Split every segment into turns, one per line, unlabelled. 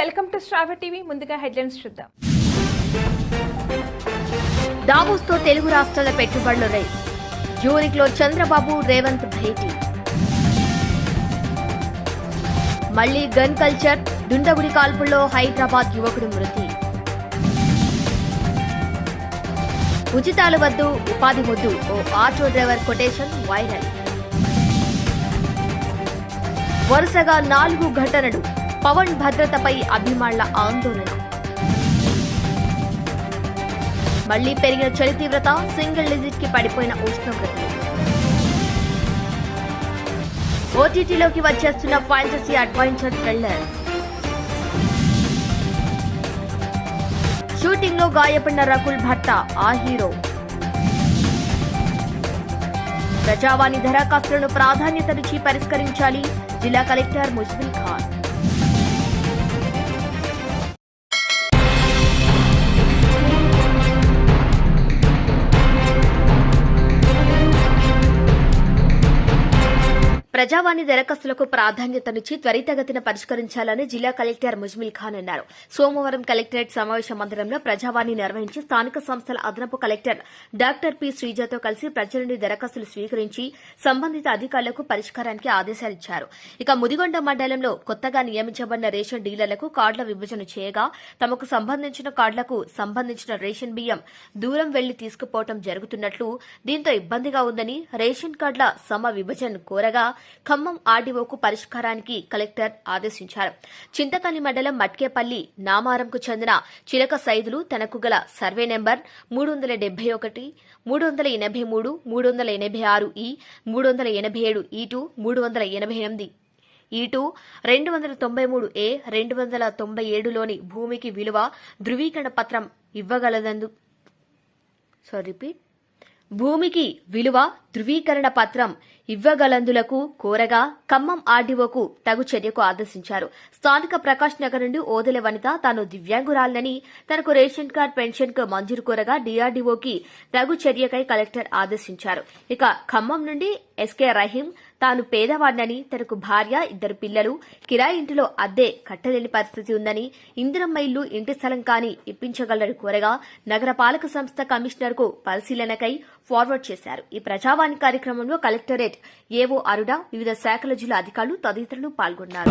Welcome to Shrava TV. ముందుగా headlines చూద్దాం.
దావోస్తో తెలుగు రాష్ట్రాల పెట్టుబడులు రేస్ జ్యూరిక్లో చంద్రబాబు రేవంత్ భేటీ. మళ్ళీ గన్ కల్చర్ దుండగుడి కాల్పుల్లో హైదరాబాద్ యువకుడు మృతి. ఉచితాలు వద్దు ఉపాధి వద్దు ఓ ఆటో డ్రైవర్ కొటేషన్ వైరల్. వరుసగా నాలుగు ఘటనలు. పవన్ భద్రతపై అభిమానుల ఆందోళన. మళ్ళీ పెరిగిన చలి తీవ్రత సింగిల్ డిజిట్కి పడిపోయిన ఉష్ణోగ్రత ఓటీటీలోకి వచ్చేస్తున్న ఫాంటసీ అడ్వెంచర్ థ్రిల్లర్. షూటింగ్లో గాయపడిన రకుల్ భట్ట ఆ హీరో. ప్రజావాణి దరఖాస్తులను ప్రాధాన్యతనిచ్చి పరిష్కరించాలి జిల్లా కలెక్టర్ ముస్లిం ప్రజావాణి దరఖాస్తులకు ప్రాధాన్యతనిచ్చి త్వరితగతిన పరిష్కరించాలని జిల్లా కలెక్టర్ ముజ్మిల్ ఖాన్ అన్నారు. సోమవారం కలెక్టరేట్ సమావేశ మందిరంలో ప్రజావాణి నిర్వహించి స్థానిక సంస్థల అదనపు కలెక్టర్ డాక్టర్ పి శ్రీజతో కలిసి ప్రజల నుండి దరఖాస్తులు స్వీకరించి సంబంధిత అధికారులకు పరిష్కారానికి ఆదేశాలిచ్చారు ఇక ముదిగొండ మండలంలో కొత్తగా నియమించబడిన రేషన్ డీలర్లకు కార్డుల విభజన చేయగా తమకు సంబంధించిన కార్డులకు సంబంధించిన రేషన్ బియ్యం దూరం వెళ్ళి తీసుకుపోవడం జరుగుతున్నట్లు దీంతో ఇబ్బందిగా ఉందని రేషన్ కార్డుల సమ విభజన కోరగా ఖమ్మం ఆర్డీఓకు పరిష్కారానికి కలెక్టర్ ఆదేశించారు. చింతకని మండలం మట్కేపల్లి నామారంకు చెందిన చిలక సైదులు తనకు గల సర్వే నెంబర్ మూడు వందల డెబ్బై ఒకటి మూడు వందల ఎనభై మూడు మూడు వందల ఎనభై ఆరు ఈ మూడు వందల ఎనభై ఏడు ఈ టూ మూడు వందల ఎనభై ఎనిమిది ఇటు రెండు వందల తొంభై మూడు ఏ రెండు వందల తొంభై ఏడులోని భూమికి విలువ ధృవీకరణ పత్రం ఇవ్వగలదందు సారీ రిపీట్ భూమికి విలువ ధృవీకరణ పత్రం ఇవ్వగలందులకు కోరగా ఖమ్మం ఆర్డీఓకు తగు చర్యకు ఆదేశించారు. స్థానిక ప్రకాష్ నగర్ నుండి ఓదెల వనిత తాను దివ్యాంగురాలని తనకు రేషన్ కార్డ్ పెన్షన్కు మంజూరు కోరగా డీఆర్డీఓకి తగు చర్యకై కలెక్టర్ ఆదేశించారు. ఇక ఖమ్మం నుండి ఎస్కే రహీం తాను పేదవాడినని తనకు భార్య ఇద్దరు పిల్లలు కిరాయి ఇంటిలో అద్దె కట్టలేని పరిస్థితి ఉందని ఇందిరమ్మ ఇల్లు ఇంటి స్థలం కాని ఇప్పించగలరని కోరగా నగరపాలక సంస్థ కమిషనర్కు పరిశీలనకై ఫార్వర్డ్ చేశారు. ఈ ప్రజా ప్రజావాణి కార్యక్రమంలో కలెక్టరేట్ ఏవో అరుడ వివిధ శాఖల జిల్లా అధికారులు తదితరులు పాల్గొన్నారు.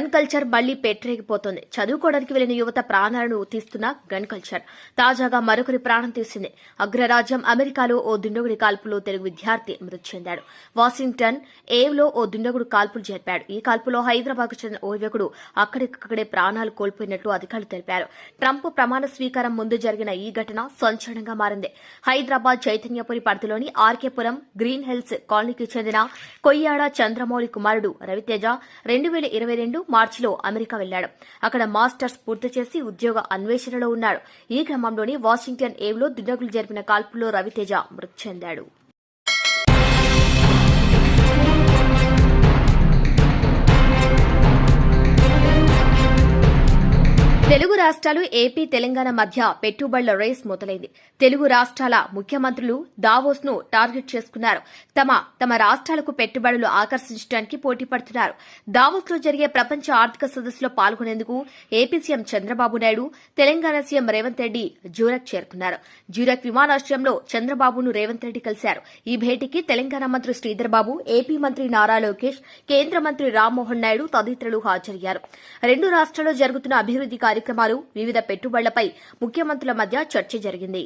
గన్ కల్చర్ మళ్ళీ పెట్టరేగిపోతుంది చదువుకోవడానికి వెళ్ళిన యువత ప్రాణాలను తీస్తున్న గన్ కల్చర్ తాజాగా మరొకరి ప్రాణం తీసింది. అగ్రరాజ్యం అమెరికాలో ఓ దుండగుడి కాల్పులో తెలుగు విద్యార్థి మృతి చెందాడు. వాషింగ్టన్ ఏవ్లో ఓ దుండగుడు కాల్పులు జరిపాడు. ఈ కాల్పులో హైదరాబాద్కు చెందిన ఓ యువకుడు అక్కడికక్కడే ప్రాణాలు కోల్పోయినట్లు అధికారులు తెలిపారు. ట్రంప్ ప్రమాణ స్వీకారం ముందు జరిగిన ఈ ఘటన సంచలనంగా మారింది. హైదరాబాద్ చైతన్యపురి పరిధిలోని ఆర్కేపురం గ్రీన్ హిల్స్ కాలనీకి చెందిన కొయ్యాడ చంద్రమౌళి కుమారుడు రవితేజ రెండు వేల ఇరవై రెండు మార్చిలో అమెరికా వెళ్ళాడు అక్కడ మాస్టర్స్ పూర్తి చేసి ఉద్యోగ అన్వేషణలో ఉన్నాడు. ఈ క్రమంలోని వాషింగ్టన్ ఏవ్లో దుండగులు జరిపిన కాల్పుల్లో రవితేజ మృతి చెందాడు. తెలుగు రాష్ట్రాలు ఏపీ తెలంగాణ మధ్య పెట్టుబడుల రేస్ మొదలైంది. తెలుగు రాష్ట్రాల ముఖ్యమంత్రులు దావోస్ను టార్గెట్ చేసుకున్నారు. తమ తమ రాష్ట్రాలకు పెట్టుబడులు ఆకర్షించడానికి పోటీ పడుతున్నారు. దావోస్లో జరిగే ప్రపంచ ఆర్థిక సదస్సులో పాల్గొనేందుకు AP CM Chandrababu Naidu Telangana CM Revanth Reddy Zurich చేరుకున్నారు. జూరక్ విమానాశ్రయంలో చంద్రబాబును రేవంత్ రెడ్డి కలిశారు. ఈ భేటీకి తెలంగాణ మంత్రి శ్రీధర్ బాబు ఏపీ మంత్రి నారా లోకేష్ కేంద్ర మంత్రి రామ్మోహన్ నాయుడు తదితరులు హాజరయ్యారు. రెండు రాష్ట్రాల్లో జరుగుతున్న అభివృద్ది కార్యక్రమాలు వివిధ పెట్టుబడులపై ముఖ్యమంత్రుల మధ్య చర్చ జరిగింది.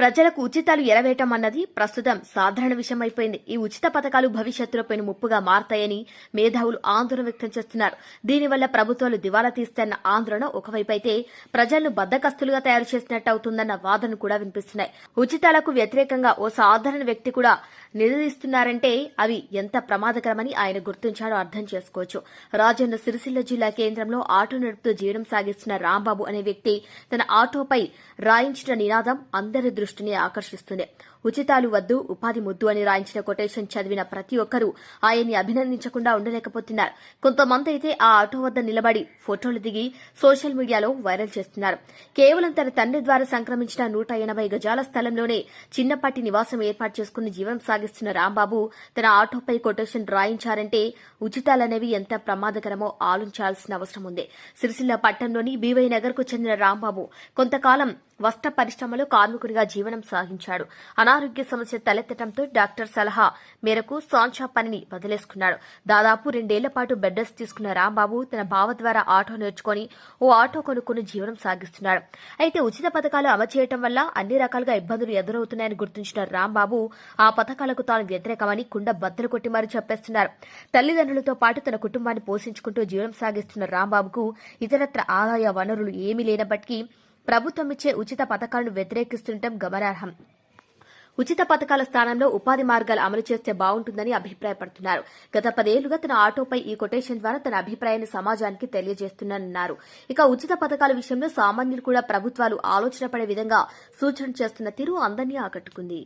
ప్రజలకు ఉచితాలు ఎరవేయటం అన్నది ప్రస్తుతం సాధారణ విషయమైపోయింది. ఈ ఉచిత పథకాలు భవిష్యత్తులో పెను ముప్పుగా మారతాయని మేధావులు ఆందోళన వ్యక్తం చేస్తున్నారు. దీనివల్ల ప్రభుత్వాలు దివాలా తీస్తాయన్న ఆందోళన ఒకవైపు అయితే ప్రజలను బద్దకస్తులుగా తయారు చేసినట్టు అవుతుందన్న వాదనలు కూడా వినిపిస్తున్నాయి. ఉచితాలకు వ్యతిరేకంగా ఓ సాధారణ వ్యక్తి కూడా నిలదీస్తున్నారంటే అవి ఎంత ప్రమాదకరమని ఆయన గుర్తించాడో అర్థం చేసుకోవచ్చు. రాజన్న సిరిసిల్ల జిల్లా కేంద్రంలో ఆటో నడుపుతూ జీవనం సాగిస్తున్న రాంబాబు అనే వ్యక్తి తన ఆటోపై రాయించిన నినాదం అందరి దృష్టిని ఆకర్షిస్తుంది. ఉచితాలు వద్దు ఉపాధి ముద్దు అని రాయించిన కొటేషన్ చదివిన ప్రతి ఒక్కరూ ఆయన్ని అభినందించకుండా ఉండలేకపోతున్నారు. కొంతమంది అయితే ఆ ఆటో వద్ద నిలబడి ఫోటోలు దిగి సోషల్ మీడియాలో వైరల్ చేస్తున్నారు. కేవలం తన తండ్రి ద్వారా సంక్రమించిన నూట ఎనభై గజాల స్థలంలోనే చిన్నపాటి నివాసం ఏర్పాటు చేసుకుని జీవనం సాగిస్తున్న రాంబాబు తన ఆటోపై కొటేషన్ రాయించారంటే ఉచితాలనేవి ఎంత ప్రమాదకరమో ఆలోచించాల్సిన అవసరం ఉంది. సిరిసిల్ల పట్టణంలోని బీవై నగర్కు చెందిన రాంబాబు కొంతకాలం వస్త్ర పరిశ్రమలో కార్మికుడిగా జీవనం సాగించాడు. అనా అనారోగ్య సమస్య తలెత్తడంతో డాక్టర్ సలహా మేరకు సాంచా పనిని వదిలేసుకున్నాడు. దాదాపు రెండేళ్ళ పాటు బెడ్ రెస్ట్ తీసుకున్న రాంబాబు తన బావ ద్వారా ఆటో నేర్చుకుని ఓ ఆటో కొనుక్కుని జీవనం సాగిస్తున్నాడు. అయితే ఉచిత పథకాలు అమలు చేయడం వల్ల అన్ని రకాలుగా ఇబ్బందులు ఎదురవుతున్నాయని గుర్తించిన రాంబాబు ఆ పథకాలకు తాను వ్యతిరేకమని కుండ బద్దలు కొట్టి మరీ చెప్పేస్తున్నారు. తల్లిదండ్రులతో పాటు తన కుటుంబాన్ని పోషించుకుంటూ జీవనం సాగిస్తున్న రాంబాబుకు ఇతరత్ర ఆదాయ వనరులు ఏమీ లేనప్పటికీ ప్రభుత్వం ఇచ్చే ఉచిత పథకాలను వ్యతిరేకిస్తుండటం గమనార్హం. ఉచిత పథకాల స్థానంలో ఉపాధి మార్గాలు అమలు చేస్తే బాగుంటుందని అభిప్రాయపడుతున్నారు. గత పదేళ్ళుగా తన ఆటోపై ఈ కొటేషన్ ద్వారా తన అభిప్రాయాన్ని సమాజానికి తెలియజేస్తున్నానన్నారు. ఇక ఉచిత పథకాల విషయంలో సామాన్యులు కూడా ప్రభుత్వాలు ఆలోచన పడే విధంగా సూచన చేస్తున్న తీరు అందరినీ ఆకట్టుకుంది.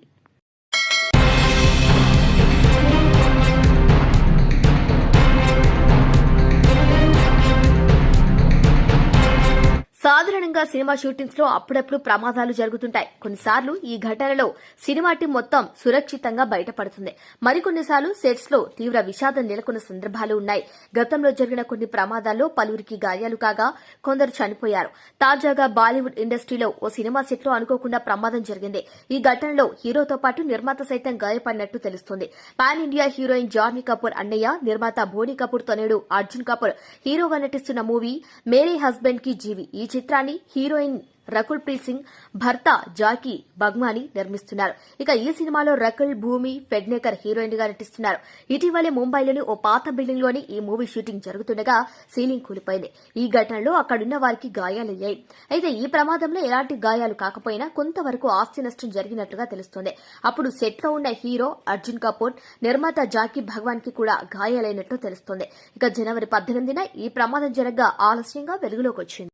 సాధారణంగా సినిమా షూటింగ్స్లో అప్పుడప్పుడు ప్రమాదాలు జరుగుతుంటాయి. కొన్నిసార్లు ఈ ఘటనలో సినిమా టీం మొత్తం సురక్షితంగా బయటపడుతుంది. మరికొన్నిసార్లు సెట్స్లో తీవ్ర విషాదం నెలకొన్న సందర్భాలు ఉన్నాయి. గతంలో జరిగిన కొన్ని ప్రమాదాల్లో పలువురికి గాయాలు కాగా కొందరు చనిపోయారు. తాజాగా బాలీవుడ్ ఇండస్ట్రీలో ఓ సినిమా సెట్లో అనుకోకుండా ప్రమాదం జరిగింది. ఈ ఘటనలో హీరోతో పాటు నిర్మాత సైతం గాయపడినట్టు తెలుస్తుంది. Pan India heroine Janhvi Kapoor అన్నయ్య నిర్మాత బోని కపూర్ తనయుడు అర్జున్ కపూర్ హీరోగా నటిస్తున్న మూవీ మేరీ హస్బెండ్కి జీవి. ఈ చిత్రాన్ని హీరోయిన్ రకుల్ ప్రీత్ సింగ్ భర్త జాకీ బగ్మాని నిర్మిస్తున్నారు. ఇక ఈ సినిమాలో రకుల్ భూమి ఫెడ్నేకర్ హీరోయిన్గా నటిస్తున్నారు. ఇటీవలే ముంబైలోని ఓ పాత బిల్డింగ్లోని ఈ మూవీ షూటింగ్ జరుగుతుండగా సీలింగ్ కూలిపోయింది. ఈ ఘటనలో అక్కడున్న వారికి గాయాలయ్యాయి. అయితే ఈ ప్రమాదంలో ఎలాంటి గాయాలు కాకపోయినా కొంతవరకు ఆస్తి నష్టం జరిగినట్లుగా తెలుస్తోంది. అప్పుడు సెట్లో ఉన్న హీరో అర్జున్ కపూర్ నిర్మాత జాకీ భగవాన్కి కూడా గాయాలైనట్లు తెలుస్తోంది. ఇక జనవరి పద్దెనిమిదిన ఈ ప్రమాదం జరగ్గా ఆలస్యంగా వెలుగులోకి వచ్చింది.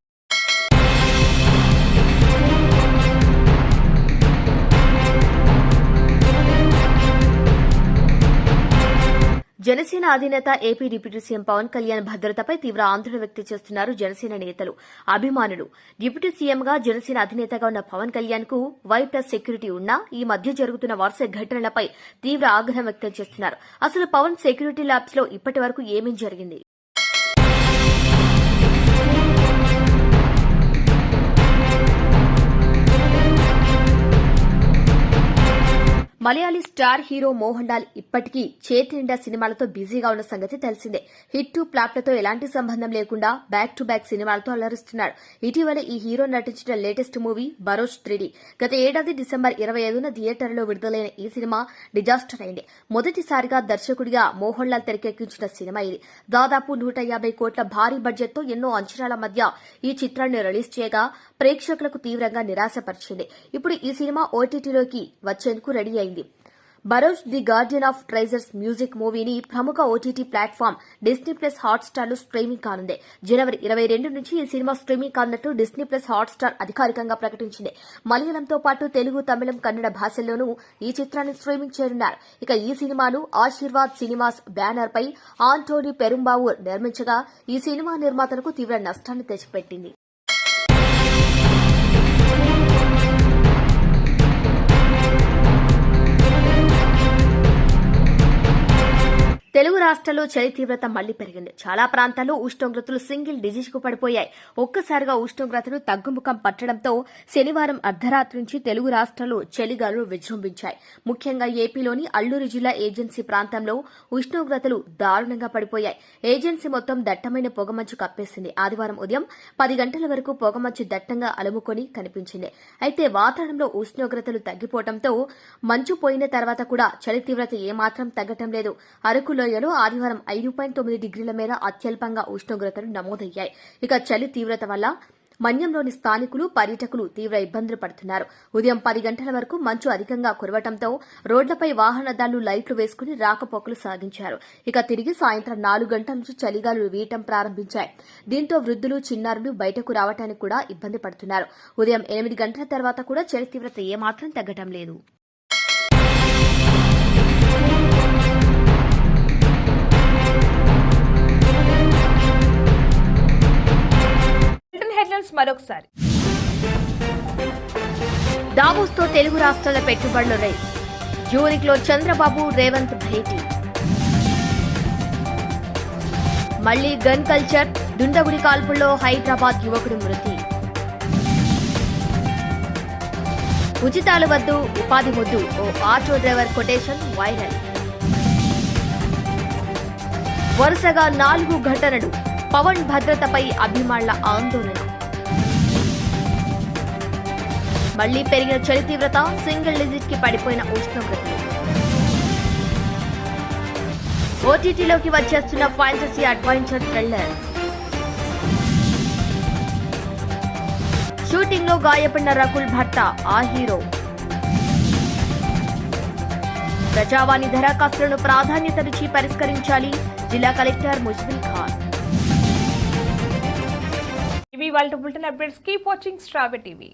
జనసేన అధినేత AP deputy CM Pawan Kalyan భద్రతపై తీవ్ర ఆందోళన వ్యక్తం చేస్తున్నారు జనసేన నేతలు. అభిమానులు. డిప్యూటీ సీఎంగా జనసేన అధినేతగా ఉన్న పవన్ కళ్యాణ్కు వై ప్లస్ సెక్యూరిటీ ఉన్నా ఈ మధ్య జరుగుతున్న వరుస ఘటనలపై తీవ్ర ఆగ్రహం వ్యక్తం చేస్తున్నారు. అసలు పవన్ సెక్యూరిటీ ల్యాబ్స్లో ఇప్పటి వరకు ఏమేం జరిగింది? Malayali star hero Mohanlal ఇప్పటికీ చేతి నిండా సినిమాలతో బిజీగా ఉన్న సంగతి తెలిసిందే. హిట్ టు ప్లాప్లతో ఎలాంటి సంబంధం లేకుండా బ్యాక్ టు బ్యాక్ సినిమాలతో అలరిస్తున్నాడు. ఇటీవల ఈ హీరో నటించిన లేటెస్ట్ మూవీ బరోష్ త్రీడీ. గత ఏడాది డిసెంబర్ ఇరవై ఐదున థియేటర్లో విడుదలైన ఈ సినిమా డిజాస్టర్ అయింది. మొదటిసారిగా దర్శకుడిగా మోహన్ లాల్ తెరకెక్కించిన సినిమా ఇది. దాదాపు నూట యాభై కోట్ల భారీ బడ్జెట్తో ఎన్నో అంచనాల మధ్య ఈ చిత్రాన్ని రిలీజ్ చేయగా ప్రేక్షకులకు తీవ్రంగా నిరాశపరిచింది. ఇప్పుడు ఈ సినిమా ఓటీటీలోకి వచ్చేందుకు రెడీ అయింది. Barroz the guardian of treasures music మూవీని ప్రముఖ ఓటీటీ ప్లాట్ఫామ్ డిస్నీ ప్లస్ హాట్స్టార్లో స్ట్రీమింగ్ కానుంది జనవరి ఇరవై రెండు నుంచి ఈ సినిమా స్ట్రీమింగ్ కానున్నట్టు డిస్నీ ప్లస్ హాట్స్టార్ అధికారికంగా ప్రకటించింది. మలయాళంతో పాటు తెలుగు తమిళం కన్నడ భాషల్లోనూ ఈ చిత్రాన్ని స్ట్రీమింగ్ చేరున్నారు. ఇక ఈ సినిమాను ఆశీర్వాద్ సినిమాస్ బ్యానర్ పై ఆంటోనీ పెరుంబావూర్ నిర్మించగా ఈ సినిమా నిర్మాతలకు తీవ్ర నష్టాన్ని తెచ్చిపెట్టింది. తెలుగు రాష్ట్రంలో చలి తీవ్రత మళ్ళీ పెరిగింది. చాలా ప్రాంతాల్లో ఉష్ణోగ్రతలు సింగిల్ డిజిట్కు పడిపోయాయి. ఒక్కసారిగా ఉష్ణోగ్రతలు తగ్గుముఖం పట్టడంతో శనివారం అర్ధరాత్రి నుంచి తెలుగు రాష్ట్రాల్లో చలిగాలు విజృంభించాయి. ముఖ్యంగా ఏపీలోని అల్లూరు జిల్లా ఏజెన్సీ ప్రాంతంలో ఉష్ణోగ్రతలు దారుణంగా పడిపోయాయి. ఏజెన్సీ మొత్తం దట్టమైన పొగమంచు కప్పేసింది. ఆదివారం ఉదయం పది గంటల వరకు పొగమంచు దట్టంగా అలుముకొని కనిపించింది. అయితే వాతావరణంలో ఉష్ణోగ్రతలు తగ్గిపోవడంతో మంచు పోయిన తర్వాత కూడా చలి తీవ్రత ఏమాత్రం తగ్గటం లేదు. అరకు లోయలో ఆదివారం ఐదు పాయింట్ తొమ్మిది డిగ్రీల మేర అత్యల్పంగా ఉష్ణోగ్రతలు నమోదయ్యాయి. ఇక చలి తీవ్రత వల్ల మన్యంలోని స్థానికులు పర్యటకులు తీవ్ర ఇబ్బందులు పడుతున్నారు. ఉదయం పది గంటల వరకు మంచు అధికంగా కురవటంతో రోడ్లపై వాహనదారులు లైట్లు వేసుకుని రాకపోకలు సాగించారు. ఇక తిరిగి సాయంత్రం నాలుగు గంటల నుంచి చలిగాలు వీయటం ప్రారంభించాయి. దీంతో వృద్ధులు చిన్నారులు బయటకు రావటానికి కూడా ఇబ్బంది పడుతున్నారు. ఉదయం ఎనిమిది గంటల తర్వాత కూడా చలి తీవ్రత ఏమాత్రం తగ్గటం లేదు.
బులెటిన్ హెడ్లైన్స్ మరొకసారి.
దావోస్తో తెలుగు రాష్ట్రాల పెట్టుబడుల రై జ్యూరిక్లో చంద్రబాబు రేవంత్ భేటీ. మళ్ళీ గన్ కల్చర్ దుండగుడి కాల్పుల్లో హైదరాబాద్ యువకుడు మృతి. ఉచితాలు వద్దు ఉపాధి వద్దు ఓ ఆటో డ్రైవర్ కొటేషన్ వైరల్. వరుసగా నాలుగు ఘటనలు పవన్ భద్రతపై అభిమానుల ఆందోళన. మళ్ళీ పెరిగిన చలి తీవ్రత సింగిల్ డిజిట్కి పడిపోయిన ఉష్ణోగ్రతలు. ఓటీటీలోకి వచ్చేస్తున్న ఫాంటసీ అడ్వెంచర్ థ్రిల్లర్. షూటింగ్లో గాయపడిన రకుల్ భట్ట ఆ హీరో. ప్రజావాణి దరఖాస్తులను ప్రాధాన్యతనిచ్చి పరిష్కరించాలి జిల్లా కలెక్టర్ ముజ్బిల్ ఖాన్.
ఇవి వాళ్ళ బులెటిన్ అప్డేట్స్ కీప్ వాచింగ్ స్ట్రాబె టీవీ.